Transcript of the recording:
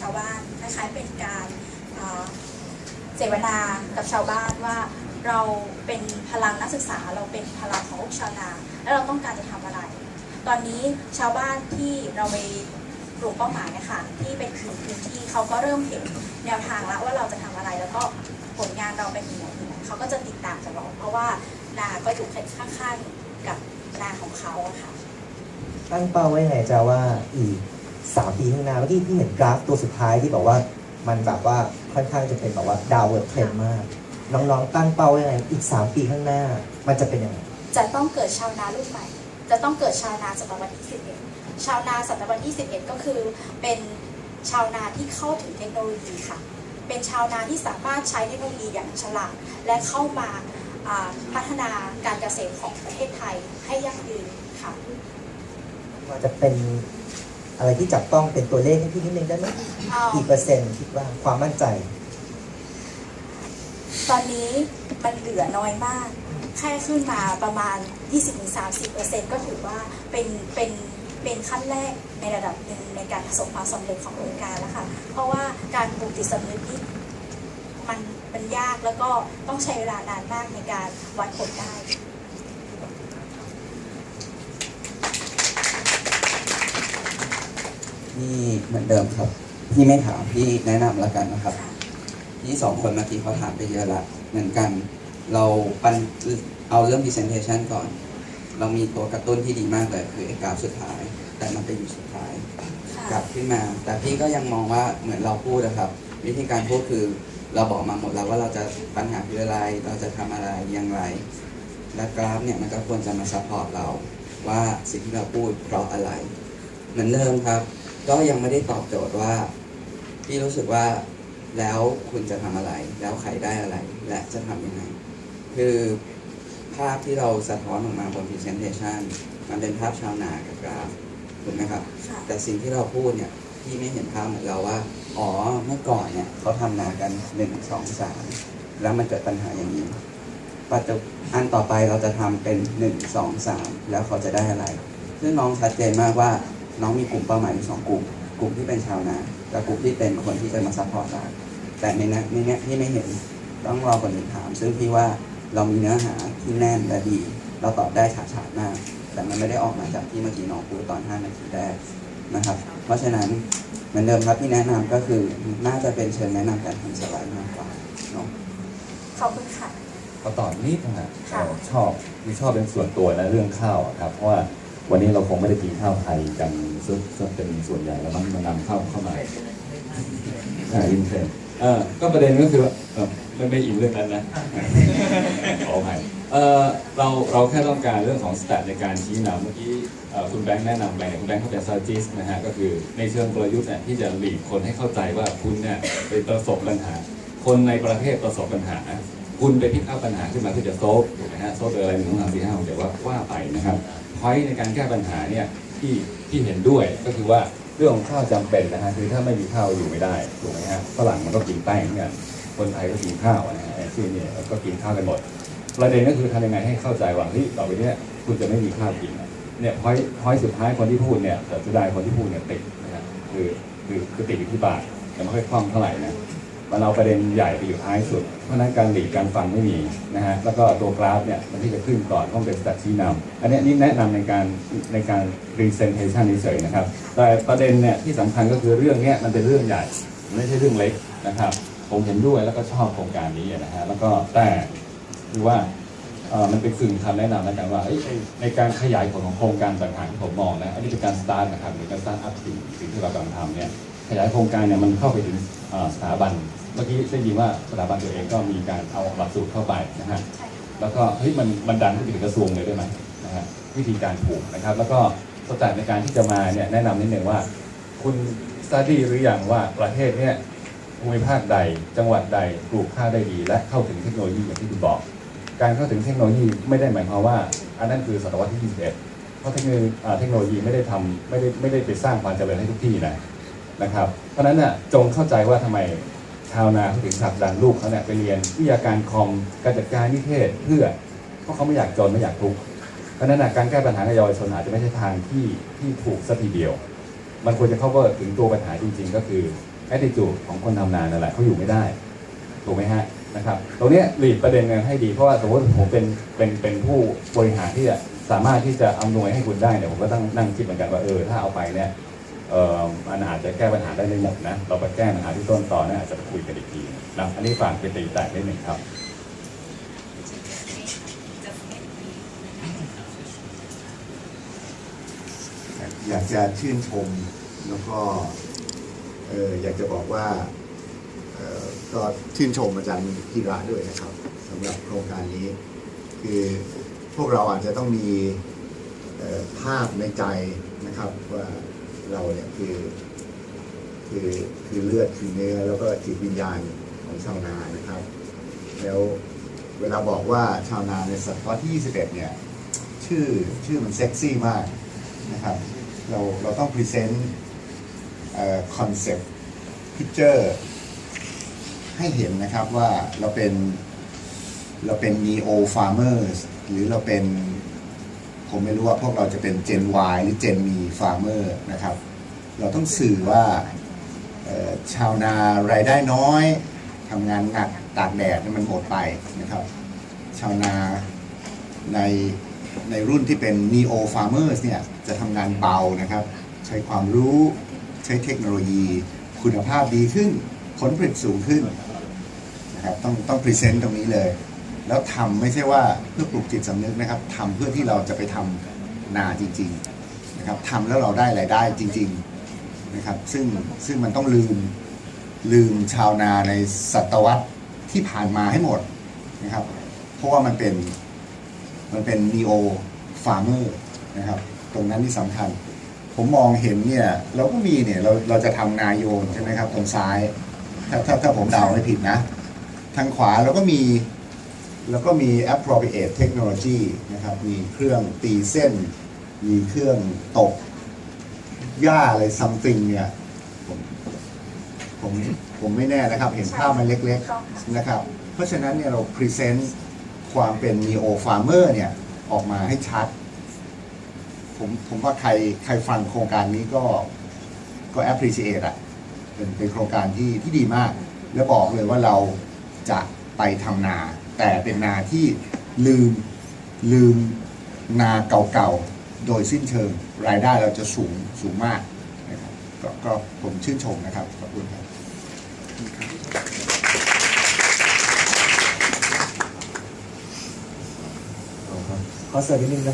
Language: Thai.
ชาวบ้านคล้ายๆเป็นการเสวนากับชาวบ้านว่าเราเป็นพลังนักศึกษา เราเป็นพลังของชาวนา แล้วเราต้องการจะทำอะไร ตอนนี้ชาวบ้านที่เราไปกลุ่มเป้าหมายนะคะที่เป็นกลุ่มพื้นที่เขาก็เริ่มเห็นแนวทางแล้วว่าเราจะทำอะไร แล้วก็ผลงานเราเป็นยังไงเขาก็จะติดตามตลอดเพราะว่านาก็อยู่ข้างๆกับนาของเขาะค่ะตั้งเป้าไว้ยังไงจะว่าอีก สามปีข้างหน้าเมื่อกี้พี่เห็นกราฟตัวสุดท้ายที่บอกว่ามันแบบว่าค่อนข้างจะเป็นแบบว่าดาวเวิร์ดเทรนมาก น้องๆตั้งเป้าไว้ยังไงอีกสามปีข้างหน้า มันจะเป็นยังไงจะต้องเกิดชาวนารุ่นใหม่ จะต้องเกิดชาวนาศตวรรษที่11ชาวนาศตวรรษที่11 ก็คือเป็นชาวนาที่เข้าถึงเทคโนโลยีค่ะ เป็นชาวนาที่สามารถใช้เทคโนโลยีอย่างฉลาดและเข้ามาอ่าพัฒนาการเกษตรของประเทศไทยให้ยั่งยืนค่ะมันจะเป็น อะไรที่จับต้องเป็นตัวเลขให้พี่นิดนึงได้ไหมเอากี่เปอร์เซ็นต์คิดว่าความมั่นใจ ตอนนี้มันเหลือน้อยมาก แค่ขึ้นมาประมาณ 20-30%ก็ถือว่าเป็นเป็นเป็นขั้นแรกในระดับหนึ่งในการประสบความสำเร็จขององค์การแล้วค่ะ เพราะว่าการปลูกจิตสำนึกนี่มันมันยากแล้วก็ต้องใช้เวลานานมากในการวัดผลได้ พี่เหมือนเดิมครับ พี่ไม่ถามพี่แนะนำแล้วกันนะครับค่ะพี่สองคนเมื่อกี้เขาถามไปเยอะละเหมือนกัน เราปันเอาเรื่อง presentation ก่อน เรามีตัวกระตุ้นที่ดีมากเลย คือไอ้กราฟสุดท้าย แต่มันไปอยู่สุดท้าย กลับขึ้นมา แต่พี่ก็ยังมองว่าเหมือนเราพูดนะครับ วิธีการพูดคือเราบอกมาหมดแล้วว่าเราจะปัญหาคืออะไร เราจะทำอะไรอย่างไร และกราฟเนี่ยมันก็ควรจะมาซัพพอร์ตเราว่าสิ่งที่เราพูดเพราะอะไร เหมือนเดิมครับ ก็ยังไม่ได้ตอบโจทย์ว่าพี่รู้สึกว่าแล้วคุณจะทำอะไร แล้วใครได้อะไร และจะทำยังไง คือภาพที่เราสะท้อนออกมาบน presentation มันเป็นภาพชาวนากับกราฟถูกไหมครับค่ะแต่สิ่งที่เราพูดเนี่ยพี่ไม่เห็นภาพเหมือนเราว่า อ๋อเมื่อก่อนเนี่ยเขาทำนากันหนึ่งสองสามแล้วมันเกิดปัญหาอย่างนี้ปัจจุอันต่อไปเราจะทำเป็นหนึ่งสองสามแล้วเขาจะได้อะไร ซึ่งน้องชัดเจนมากว่า น้องมีกลุ่มเป้าหมายอยู่สองกลุ่ม กลุ่มที่เป็นชาวนากับกลุ่มที่เป็นคนที่จะมาซัพพอร์ตเราแต่ในนั้นในเนี้ยพี่ไม่เห็นต้องรอคนอื่นถาม ซึ่งพี่ว่าเรามีเนื้อหาที่แน่นและดี เราตอบได้ฉาฉาดมาก แต่มันไม่ได้ออกมาจากที่เมื่อกี้น้องพูดตอน 5 นาทีแรกนะครับ เพราะฉะนั้นเหมือนเดิมครับที่แนะนำก็คือน่าจะเป็นเชิญแนะนำการทำสไลด์มากกว่าเนาะขอบคุณค่ะเขาตอบนิดนะฮะค่ะเราชอบมีชอบเป็นส่วนตัวนะเรื่องข้าวอะครับเพราะว่า วันนี้เราคงไม่ได้กินข้าวไทยกันซะซะเป็นส่วนใหญ่แล้วมันมานำข้าวเข้ามาอ่าอินเทรนด์เออก็ประเด็นก็คือว่าเออไม่ไม่อินเรื่องนั้นนะขออภัยเออเราเราแค่ต้องการเรื่องของสแตทในการชี้นำเมื่อกี้เอ่อคุณแบงค์แนะนำไปเนี่ยคุณแบงค์เขาเป็น strategist นะฮะก็คือในเชิงกลยุทธ์เนี่ยที่จะหลีดคนให้เข้าใจว่าคุณเนี่ยไปประสบปัญหา คนในประเทศประสบปัญหา คุณไปพิกอัพปัญหาขึ้นมาเพื่อจะโซฟถูกไหมฮะโซฟอะไรหนึ่งสองสามสี่ห้าหกเดี๋ยวว่าว่าไปนะครับ พอยในการแก้ปัญหาเนี่ยที่ที่เห็นด้วยก็คือว่าเรื่องของข้าวจำเป็นนะฮะคือถ้าไม่มีข้าวอยู่ไม่ได้ถูกไหมฮะฝรั่งมันก็กินแป้งเหมือนกันคนไทยก็กินข้าวนะฮะไอ้ที่เนี่ยก็กินข้าวกันหมดประเด็นก็คือทำยังไงให้เข้าใจว่าเฮ้ยต่อไปเนี้ยคุณจะไม่มีข้าวกินเนี่ยพอยพอยสุดท้ายคนที่พูดเนี่ยแต่สุดท้ายคนที่พูดเนี่ยติดนะฮะคือคือคือติดอยู่ที่ปากแต่ไม่ค่อยคล่องเท่าไหร่นะ มันเอาประเด็นใหญ่ไปอยู่ท้ายสุด เพราะนั้นการหลีกการฟังไม่มีนะฮะแล้วก็ตัวกราฟเนี่ยมันที่จะขึ้นก่อนต้องเป็นสแตทชี้นำอันนี้นี่แนะนำในการในการ presentation เฉยๆนะครับแต่ประเด็นเนี่ยที่สำคัญก็คือเรื่องเนี้ยมันเป็นเรื่องใหญ่ไม่ใช่เรื่องเล็กนะครับ ผมเห็นด้วยแล้วก็ชอบโครงการนี้นะฮะแล้วก็แต่คือว่าเออมันเป็นกึ่งคำแนะนำแล้วกันว่าในการขยายผลของโครงการต่างๆที่ผมมองนะอันนี้เป็นการสตาร์ทนะครับหรือการสตาร์ทอัพสิ่งสิ่งที่เรากำลังทำเนี่ยขยายโครงการเนี่ยมันเข้าไปถึงสถาบัน เมื่อกี้ได้ยินว่าสถาบันตัวเองก็มีการเอาหลักสูตรเข้าไปนะฮะแล้วก็เฮ้ยมันมันดันขึ้นไปถึงกระทรวงเลยได้ไหมนะฮะวิธีการปลูกนะครับ แล้วก็สแตทในการที่จะมาเนี่ยแนะนำนิดหนึ่งว่า คุณสต u ดี้หรือยังว่าประเทศเนี่ยภูมิภาคใด จังหวัดใดปลูกข้าวได้ดี และเข้าถึงเทคโนโลยีอย่างที่คุณบอก การเข้าถึงเทคโนโลยีไม่ได้หมายความว่า อันนั้นคือศตวรรษที่ 21 เพราะเทคโนโลยีอ่าเทคโนโลยีไม่ได้ทำไม่ได้ไม่ได้ไปสร้างความเจริญให้ทุกที่นะนะครับ เพราะฉะนั้นน่ะจงเข้าใจว่าทำไม ชาวนาเขาถึงผลักดันลูกเขาเนี่ยไปเรียนวิทยาการคอมการจัดการนิเทศเพื่อเพราะเขาไม่อยากจนไม่อยากทุกข์เพราะนั้นน่ะการแก้ปัญหาในเยาวชนอาจจะไม่ใช่ทางที่ที่ถูกสักทีเดียว มันควรจะ cover ถึงตัวปัญหาจริง ๆ ก็คือ attitude ของคนทำนานั่นแหละเขาอยู่ไม่ได้ถูกไหมฮะนะครับตรงนี้หลีดประเด็นกันให้ดีเพราะว่าสมมติผมเป็นเป็นเป็นผู้บริหารที่จะสามารถที่จะอำนวยให้คุณได้เนี่ยผมก็ต้องนั่งคิดเหมือนกันว่าเออถ้าเอาไปเนี่ย มันอาจจะแก้ปัญหาได้ไม่หมดนะ เราไปแก้ปัญหาที่ต้นตอเนี่ยอาจจะไปคุยกันอีกทีนะอันนี้ฝากไปตีแตกนิดหนึ่งครับอยากจะชื่นชมแล้วก็อยากจะบอกว่าเอ่อก็ชื่นชมอาจารย์ธีระด้วยนะครับสำหรับโครงการนี้ คือพวกเราอาจจะต้องมีภาพในใจนะครับว่า เราเนี่ยคือคือคือเลือดคือเนื้อแล้วก็จิตวิญญาณของชาวนานะครับ แล้วเวลาบอกว่าชาวนาในศตวรรษที่21เนี่ยชื่อชื่อมันเซ็กซี่มากนะครับเราเราต้องพรีเซนต์คอนเซปต์พิเจอร์ให้เห็นนะครับว่าเราเป็นเราเป็น neo farmers หรือเราเป็น ผมไม่รู้ว่าพวกเราจะเป็น Gen Y หรือ Gen Me farmer นะครับ เราต้องสื่อว่าชาวนารายได้น้อยทำงานหนักตากแดดนี่มันหมดไปนะครับ ชาวนาในในรุ่นที่เป็น neo farmers เนี่ยจะทำงานเบานะครับ ใช้ความรู้ใช้เทคโนโลยี คุณภาพดีขึ้นผลผลิตสูงขึ้นนะครับต้องต้องพรีเซนต์ตรงนี้เลย แล้วทำไม่ใช่ว่าเพื่อปลุกจิตสำนึกนะครับทำเพื่อที่เราจะไปทำนาจริงๆนะครับทำแล้วเราได้รายได้จริง ๆนะครับ ซึ่งซึ่งมันต้องลืมลืมชาวนาในศตวรรษที่ผ่านมาให้หมดนะครับ เพราะว่ามันเป็นมันเป็น neo farmer นะครับ ตรงนั้นที่สำคัญ ผมมองเห็นเนี่ยเราก็มีเนี่ยเราเราจะทำนาโยนใช่ไหมครับ ตรงซ้าย ถ้าถ้าถ้าผมเดาไม่ผิดนะ ทางขวาเราก็มี แล้วก็มี appropriate technology นะครับ มีเครื่องตีเส้น มีเครื่องตกหญ้าอะไร something เนี่ยผมผมผมไม่แน่นะครับ เห็นภาพมันเล็กๆนะครับ เพราะฉะนั้นเนี่ยเราพรีเซนต์ความเป็น neo farmer เนี่ย ออกมาให้ชัด ผมผมว่าใครใครฟังโครงการนี้ก็ก็ appreciate อะเป็นเป็นโครงการที่ที่ดีมาก แล้วบอกเลยว่าเราจะไปทำนา แต่เป็นนาที่ลืมลืมนาเก่าๆ โดยสิ้นเชิงรายได้เราจะสูงสูงมากนะครับก็ก็ผมชื่นชมนะครับขอบคุณครับขอเสริมนิดนึงนะ